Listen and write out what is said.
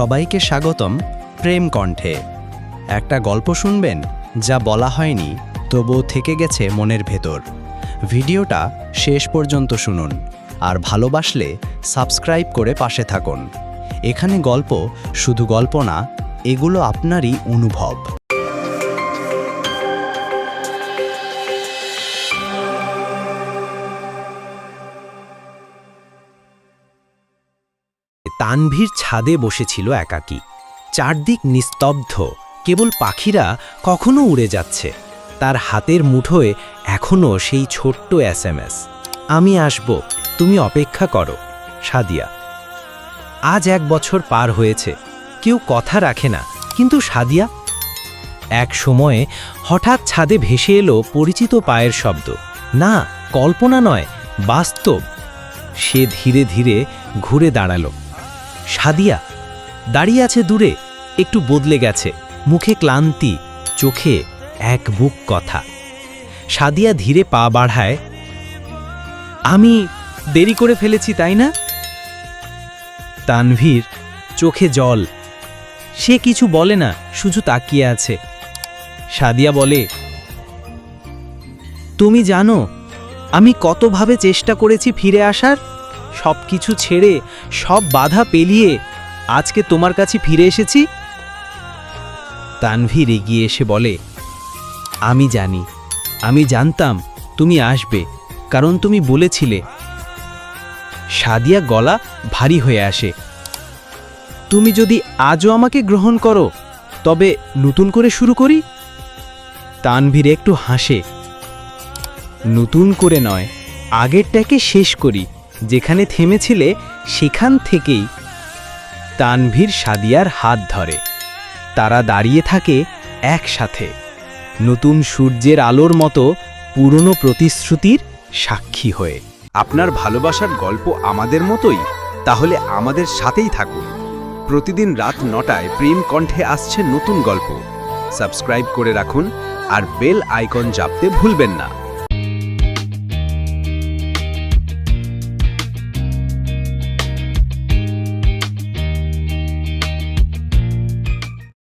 সবাইকে স্বাগতম প্রেম কণ্ঠে। একটা গল্প শুনবেন যা বলা হয়নি, তবুও থেকে গেছে মনের ভেতর। ভিডিওটা শেষ পর্যন্ত শুনুন আর ভালোবাসলে সাবস্ক্রাইব করে পাশে থাকুন। এখানে গল্প শুধু গল্প না, এগুলো আপনারই অনুভব। তানভীর ছাদে বসেছিল একাকী। চারদিক নিস্তব্ধ। কেবল পাখিরা কখনো উড়ে যাচ্ছে। তার হাতের মুঠোয় এখনও সেই ছোট্ট এসএমএস। আমি আসব, তুমি অপেক্ষা করো, সাদিয়া। আজ এক বছর পার হয়েছে। কেউ কথা রাখে না। কিন্তু সাদিয়া? এক সময়ে হঠাৎ ছাদে ভেসে এলো পরিচিত পায়ের শব্দ। না, কল্পনা নয়, বাস্তব। সে ধীরে ধীরে ঘুরে দাঁড়াল। সাদিয়া, দাঁড়িয়ে আছে দূরে, একটু বদলে গেছে। মুখে ক্লান্তি, চোখে এক বুক কথা। সাদিয়া ধীরে পা বাড়ায়, আমি দেরি করে ফেলেছি, তাই না? তানভীর চোখে জল। সে কিছু বলে না, শুধু তাকিয়ে আছে। সাদিয়া বলে, তুমি জানো, আমি কতভাবে চেষ্টা করেছি ফিরে আসার? সব কিছু ছেড়ে সব বাধা পেলিয়ে আজকে তোমার কাছে ফিরে এসেছি? তানভীর এগিয়ে এসে বলে, আমি জানি, আমি জানতাম তুমি আসবে, কারণ তুমি বলেছিলে। সাদিয়া গলা ভারী হয়ে আসে, তুমি যদি আজও আমাকে গ্রহণ করো, তবে নতুন করে শুরু করি? তানভীর একটু হাসে, নতুন করে নয়, আগেরটাকে শেষ করি। যেখানে থেমেছিলে, সেখান থেকেই তানভীর সাদিয়ার হাত ধরে। তারা দাঁড়িয়ে থাকে একসাথে। নতুন সূর্যের আলোর মতো পুরনো প্রতিশ্রুতির সাক্ষী হয়ে। আপনার ভালোবাসার গল্প আমাদের মতোই? তাহলে আমাদের সাথেই থাকুন। প্রতিদিন রাত নটায় প্রেম কণ্ঠে আসছে নতুন গল্প। সাবস্ক্রাইব করে রাখুন আর বেল আইকন জাপতে ভুলবেন না।